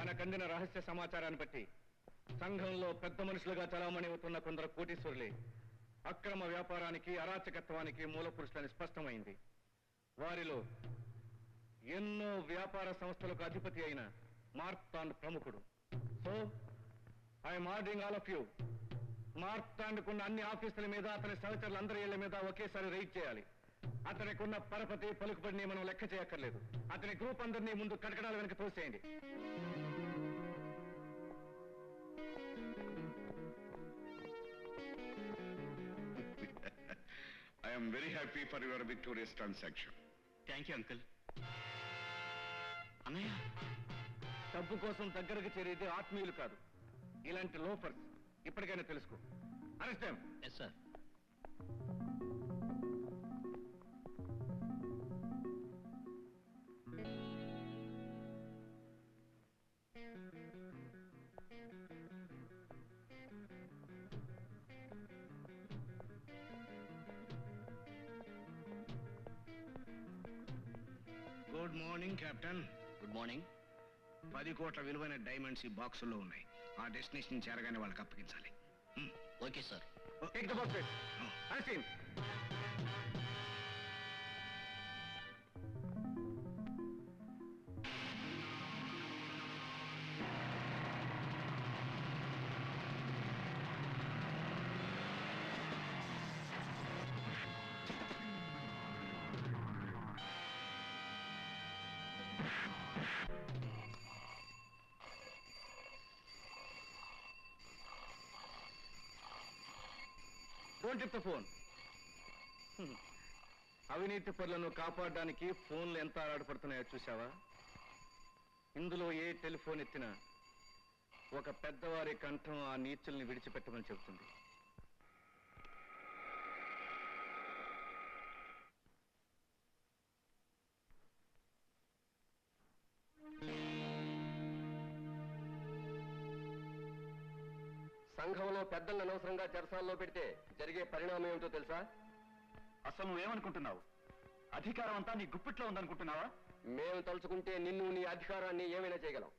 మనకందిన రహస్య సమాచారాన్ని బట్టి సంఘంలో పెద్ద మనుషులుగా చలామణి అవుతున్న కొందరు కోటీశ్వరులే అక్రమ వ్యాపారానికి అరాచకత్వానికి మూల పురుషులని స్పష్టమైంది. వారిలో ఎన్నో వ్యాపార సంస్థలకు అధిపతి అయిన Martand ప్రముఖుడు. So I'm ordering all of you మార్తాండ్కున్న అన్ని ఆఫీసుల మీద అతని సహచరులందరి ఇళ్ళ మీద ఒకేసారి రైడ్ చేయాలి. అతనికి ఉన్న పరపతి పలుకుబడిని మనం లెక్క చేయక్కర్లేదు. అతని గ్రూప్ అందరినీ ముందు కడకడాల వెనక తోసేయండి. I am very happy for your victorious transaction. Thank you uncle అన్నయ్య డబ్బు కోసం దగ్గరకు చేరేది ఆత్మీయులు కాదు. ఇలాంటి లోఫర్స్ ఇప్పటికైనా తెలుసుకో. Arrest yes sir captain. Good morning. పది కోట్ల విలువైన డైమండ్స్ ఈ బాక్సుల్లో ఉన్నాయి. ఆ డెస్టినేషన్ చేరగానే వాళ్ళకి అప్పగించాలి. Okay sir. Take the box arrest the phone. అవినీతి పనులను కాపాడడానికి ఫోన్లు ఎంత ఆరాటపడుతున్నాయో చూసావా ఇందులో ఏ టెలిఫోన్ ఎత్తినా ఒక పెద్దవారి కంఠం ఆ నీచుల్ని విడిచిపెట్టమని చెబుతుంది. సంఘంలో పెద్దలను అనవసరంగా చెరసాల్లో పెడితే జరిగే పరిణామం ఏమిటో తెలుసా? అసలు నువ్వేమనుకుంటున్నావు? అధికారం అంతా నీ గుప్పిట్లో ఉందనుకుంటున్నావా? మేము తలుచుకుంటే నిన్ను నీ అధికారాన్ని ఏమైనా చేయగలం.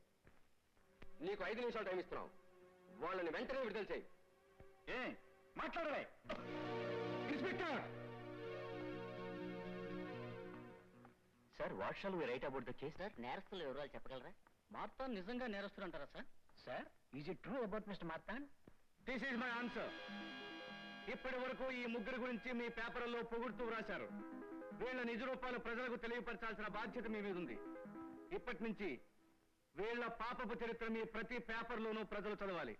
నీకు ఐదు నిమిషాలు టైం ఇస్తున్నాం. వాళ్ళని వెంటనే విడుదల చేయి. ఏ మాట్లాడలే inspector! Sir what shall we write about the case? Sir నేరస్తుల వివరాలు చెప్పగలరా? మార్తాన్ నిజంగా నేరస్తులు అంటారా sir? Sir is it true about mister Martan this is my answer ఇప్పటి వరకు ఈ ముగ్గురు గురించి మీ పేపర్లో పొగుడుతూ వ్రాశారు. వీళ్ళ నిజ రూపాలు ప్రజలకు తెలియపరచాల్సిన బాధ్యత మీ మీద ఉంది. ఇప్పటి నుంచి వీళ్ళ పాపపు చరిత్ర మీ ప్రతి పేపర్లోనూ ప్రజలు చదవాలి.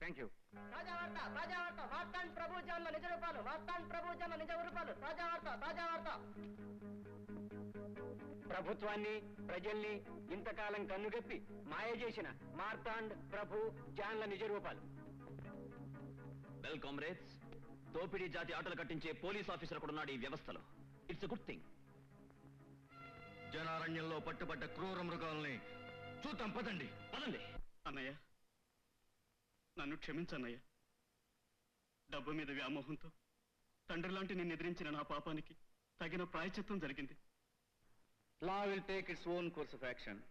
థ్యాంక్ యూ తాజా వార్త తాజా వార్త మార్తాండ్ ప్రభు జన్మ నిజ రూపాలు మార్తాండ్ ప్రభు జన్మ నిజ రూపాలు తాజా వార్త తాజా వార్త ప్రభుత్వాన్ని ప్రజల్ని ఇంతకాలం కన్నుగప్పి మాయ చేసిన మార్తాండ్ ప్రభు జాన్ల నిజ రూపాలు. వెల్ కామ్రేడ్స్ దోపిడీ జాతి ఆటలు కట్టించే పోలీస్ ఆఫీసర్ కూడా ఉన్నాడు ఈ వ్యవస్థలో. ఇట్స్ గుడ్ థింగ్ జనారణ్యంలో పట్టుబడ్డ క్రూర మృగాల్ని చూద్దాం పదండి. పదండి. అన్నయ్య నన్ను క్షమించన్నయ్య. డబ్బు మీద వ్యామోహంతో తండ్రి లాంటి నిన్ను ఎదిరించిన నా పాపానికి తగిన ప్రాయచిత్తం జరిగింది. Law will take its own course of action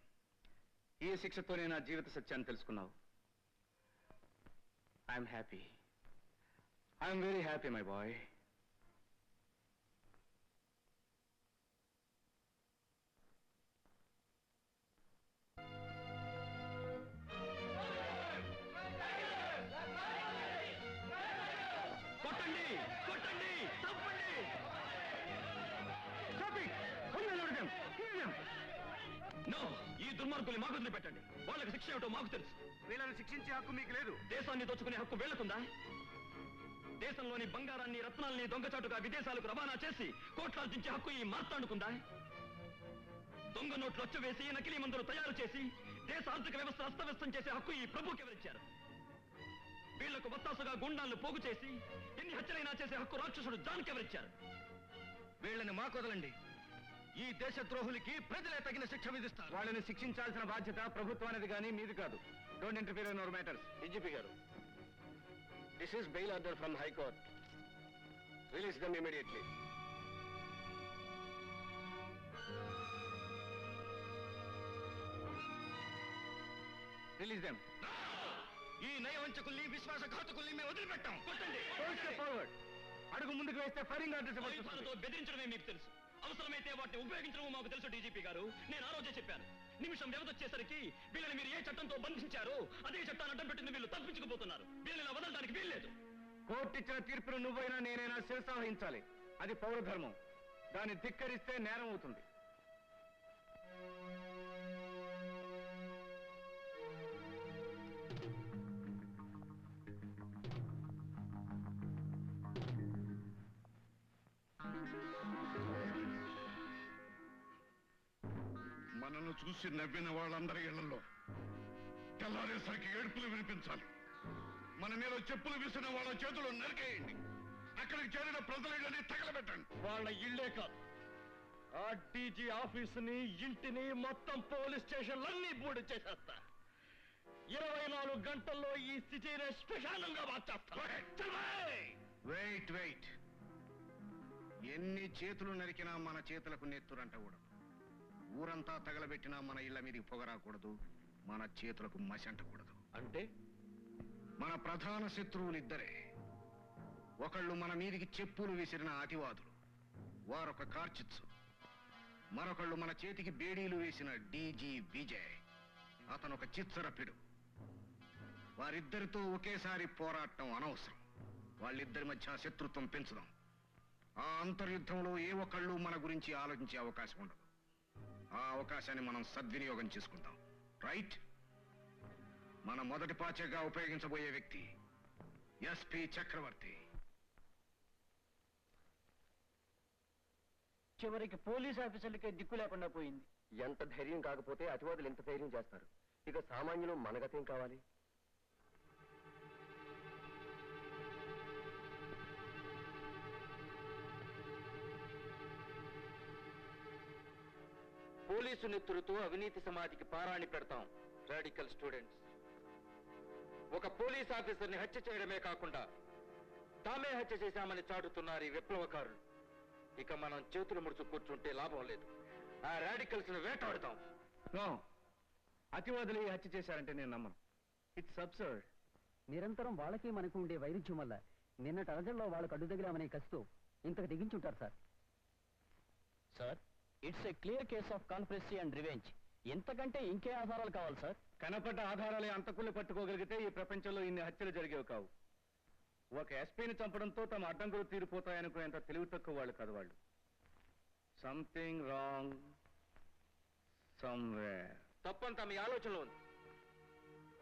ఈ శిక్షతోనే నా జీవిత సత్యాన్ని తెలుసుకున్నావు. I'm happy I'm very happy my boy కొట్టండి కొట్టండి చంపండి నో ఈ దుర్మార్గుల్ని మాకు వదిలిపెట్టండి. వాళ్ళకి శిక్ష ఏమిటో మాకు తెలుసు. వీళ్ళని శిక్షించే హక్కు మీకు లేదు. దేశాన్ని దోచుకునే హక్కు వీళ్ళకుందా? దేశంలోని బంగారాన్ని రత్నాల్ని దొంగచాటుగా విదేశాలకు రవాణా చేసి కోట్లార్జించే హక్కు ఈ మార్తాండుకుందా? దొంగ నోట్లు వచ్చవేసి నకిలీ మందులు తయారు చేసి దేశ ఆర్థిక వ్యవస్థ అస్తవ్యస్తం చేసే హక్కు ఈ ప్రభుకి ఎవరిచ్చారు? వీళ్ళకు వత్తాసుగా గుండాలను పోగు చేసి ఎన్ని హత్యలైనా చేసే హక్కు రాక్షసుడు జాన్కి ఎవరిచ్చారు? వీళ్ళని మాకు వదలండి ఈ దేశ ద్రోహులకి ప్రజలే తగిన శిక్ష విధిస్తారు. వాళ్ళని శిక్షించాల్సిన బాధ్యత ప్రభుత్వానిది కానీ మీది కాదు. Don't interfere in our matters DGP గారు this is bail order from high court release them immediately release them ఈ నయవంచకుల్ని విశ్వాసఘాతకుల్ని మేము వదిలిపెట్టాం. కొట్టండి. ఫార్వర్డ్ అడుగు ముందుకు వేస్తే ఫైరింగ్ ఆర్డర్స్ ఆయుధాలతో బెదిరించడమే మీకు తెలుసు. అవసరమైతే వాటిని ఉపయోగించడం మాకు తెలుసు డీజీపీ గారు. నేను ఆ రోజే చెప్పాను. నిమిషం వ్యవధి వచ్చేసరికి వీళ్ళని మీరు ఏ చట్టంతో బంధించారో అదే చట్టాన్ని అడ్డం పెట్టింది వీళ్ళు తప్పించుకుపోతున్నారు. వీళ్ళని వదలడానికి వీల్లేదు. కోర్టు ఇచ్చిన తీర్పును నువ్వైనా నేనైనా శిరసావహించాలి. అది పౌర ధర్మం దాన్ని ధిక్కరిస్తే నేరం అవుతుంది. చూసి నవ్విన వాళ్ళందరి ఇళ్ళలో తెల్లారేసరికి ఏడుపులు వినిపించాలి. మన మీద చెప్పులు విసిన వాళ్ళ చేతులు నరికేయండి. అక్కడికి చేరిన ప్రజలని తగలబెట్టండి. వాళ్ళ ఇల్లే కాదు. ఆ డీజీ ఆఫీసుని ఇంటిని మొత్తం పోలీస్ స్టేషన్లన్నీ బూడి చేసేస్తా. ఇరవై నాలుగు గంటల్లో ఈ సిటీని శ్మశానంగా మార్చేస్తా. Wait wait. ఎన్ని చేతులు నరికినా మన చేతులకు నెత్తురంట కూడదు ఊరంతా తగలబెట్టినా మన ఇళ్ళ మీదకి పొగరాకూడదు మన చేతులకు మసంటకూడదు. అంటే? మన ప్రధాన శత్రువులు ఇద్దరే ఒకళ్ళు మన మీదికి చెప్పులు విసిరిన అతివాదులు వారొక కార్చిత్సు. మరొకళ్ళు మన చేతికి బేడీలు వేసిన డీజీ విజయ్ అతను ఒక చిత్సరపిడు వారిద్దరితో ఒకేసారి పోరాటం అనవసరం. వాళ్ళిద్దరి మధ్య శత్రుత్వం పెంచుదాం. ఆ అంతర్యుద్ధంలో ఏ ఒక్కళ్ళు మన గురించి ఆలోచించే అవకాశం ఉండదు. ఆ అవకాశాన్ని మనం సద్వినియోగం చేసుకుందాం రైట్ మన మొదటి పాచగా ఉపయోగించబోయే వ్యక్తి ఎస్పి చక్రవర్తి. చివరికి పోలీస్ ఆఫీసర్లకే దిక్కు లేకుండా పోయింది. ఎంత ధైర్యం కాకపోతే అతివాదులు ఎంత ధైర్యం చేస్తారు? ఇక సామాన్యులు మనగతేం కావాలి. పోలీసు నెత్తురుతో అవినీతి సమాధికి పారాణి పెడతాం రాడికల్ స్టూడెంట్స్ ఒక పోలీస్ ఆఫీసర్ని హత్య చేయడమే కాకుండా తామే హత్య చేశామని చాటుతున్నారు ఈ విప్లవకారులు. ఇక మనం చేతులు ముడుచు కూర్చుంటే లాభం లేదు. ఆ రాడికల్స్ను వేటాడుతాం. నో అతివాదులు ఈ హత్య చేశారంటే నేను నమ్మను. ఇట్స్ అబ్సర్డ్ నిరంతరం వాళ్ళకి మనకు ఉండే వైరుధ్యం వల్ల నిన్నటి అరజల్లో వాళ్ళకు అడ్డు తగిలామనే కసితో ఇంతకు దిగించుంటారు sir. Sir? It's a clear case of conspiracy and revenge ఎంతకంటే ఇంకే ఆధారాలు కావాలి సార్? కనపడ్డ ఆధారాలే అంతకుల్ని పట్టుకోగలిగితే ఈ ప్రపంచంలో ఇన్ని హత్యలు జరిగేవి కావు. ఒక ఎస్పీని చంపడంతో తమ అడ్డంకులు తీరిపోతాయనుకునేంత తెలివి తక్కువ వాళ్ళు కాదు వాళ్ళు. సంథింగ్ రాంగ్ సమ్వేర్ తప్పంతా మీ ఆలోచనలో ఉంది.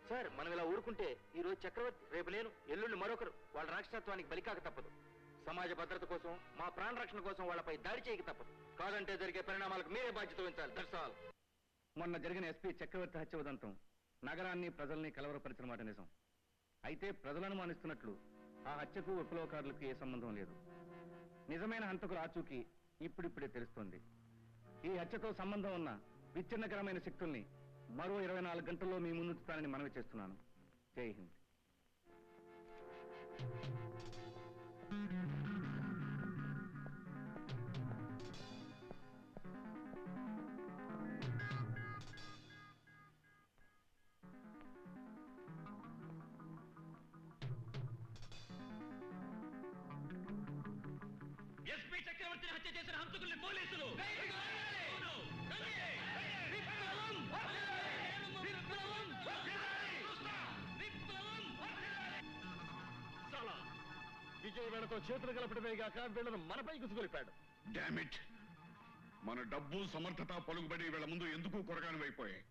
సార్ మనం ఇలా ఊరుకుంటే ఈ రోజు చక్రవర్తి రేపు నేను ఎల్లుండి మరొకరు వాళ్ళ రాక్షసత్వానికి బలికాక తప్పదు. సమాజ భద్రత కోసం మా ప్రాణ రక్షణ కోసం వాళ్ళపై దాడి చేయక తప్పదు. కాదంటే జరిగే పరిణామాలకు మీరే బాధ్యత వహించాలి. దట్స్ ఆల్ మొన్న జరిగిన ఎస్పీ చక్రవర్తి హత్య ఉదంతం నగరాన్ని ప్రజల్ని కలవరపరిచిన మాట నిజం. అయితే ప్రజలను మానిస్తున్నట్లు ఆ హత్యకు విప్లవకారులకు ఏ సంబంధం లేదు. నిజమైన హంతకు రాచూకి ఇప్పుడిప్పుడే తెలుస్తోంది. ఈ హత్యతో సంబంధం ఉన్న విచ్ఛిన్నకరమైన శక్తుల్ని మరో ఇరవై నాలుగు గంటల్లో మీ ముందుతానని మనవి చేస్తున్నాను. జై హింద్. చక్రవర్తిని హత్య చేసిన హంతకుల్ని పోలీసులు. విజయ్ వీళ్ళతో చేతులు కలపడమే గాక వీళ్ళను మనపై కుసుగొలిపాడు డామిట్ మన డబ్బు సమర్థత పలుకుబడి వీళ్ళ ముందు ఎందుకు కొరగాని అయిపోయాయి?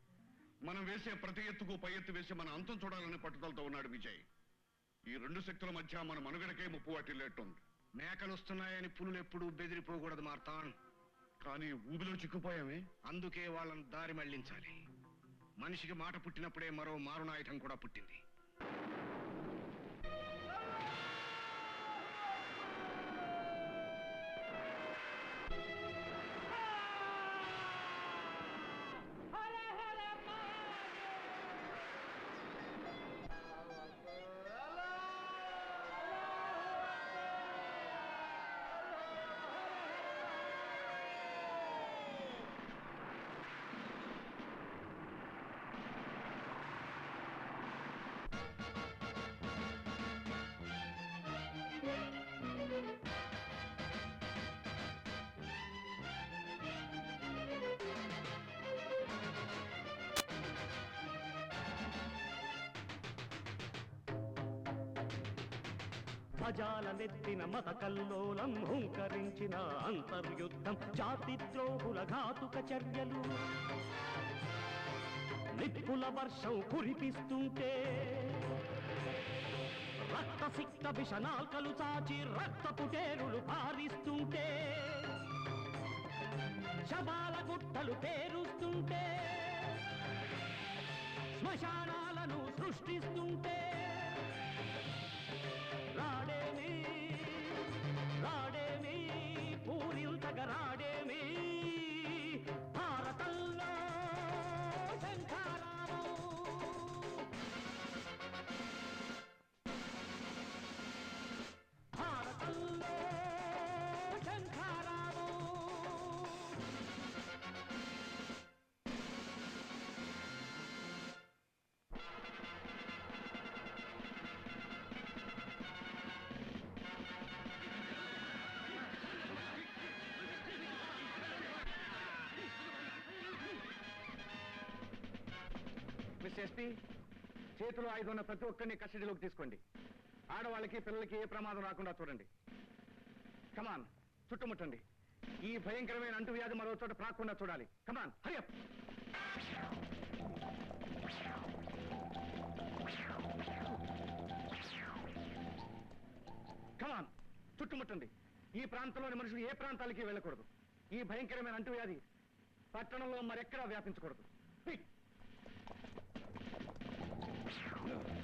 మనం వేసే ప్రతి ఎత్తుకు పై ఎత్తు వేసి మన అంతం చూడాలని పట్టుదలతో ఉన్నాడు విజయ్. ఈ రెండు శక్తుల మధ్య మన మనుగడకే ముప్పు వాటిల్లేట్టుంది మేకలు వస్తున్నాయని పులులు ఎప్పుడూ బెదిరిపోకూడదు మార్తాన్. కానీ ఊబిలో చిక్కుపోయామే. అందుకే వాళ్ళని దారి మళ్ళించాలి. మనిషికి మాట పుట్టినప్పుడే మరో మారునాయుధం కూడా పుట్టింది. అజాలనెత్తిన మత కల్లోలం హుంకరించిన అంతర్యుద్ధం జాతిద్రోహుల ఘాతుక చర్యలు. నిప్పుల వర్షం కురిపిస్తుంటే రక్త సిక్త విషనాల్కలు చాచి రక్తపు టేరులు పారిస్తుంటే శవాల గుట్టలు పేరుస్తుంటే శ్మశానాలను సృష్టిస్తుంటే మిస్టర్ ఎస్పీ చేతిలో ఐదు ఉన్న ప్రతి ఒక్కరిని కస్టడీలోకి తీసుకోండి. ఆడవాళ్ళకి పిల్లలకి ఏ ప్రమాదం రాకుండా చూడండి. కమాన్ చుట్టుముట్టండి. ఈ భయంకరమైన అంటువ్యాధి మరో చోట ప్రాకుండా చూడాలి. Come on hurry up come on చుట్టుముట్టండి. ఈ ప్రాంతంలోని మనుషులు ఏ ప్రాంతాలకి వెళ్ళకూడదు. ఈ భయంకరమైన అంటువ్యాధి పట్టణంలో మరెక్కడా వ్యాపించకూడదు. Yeah.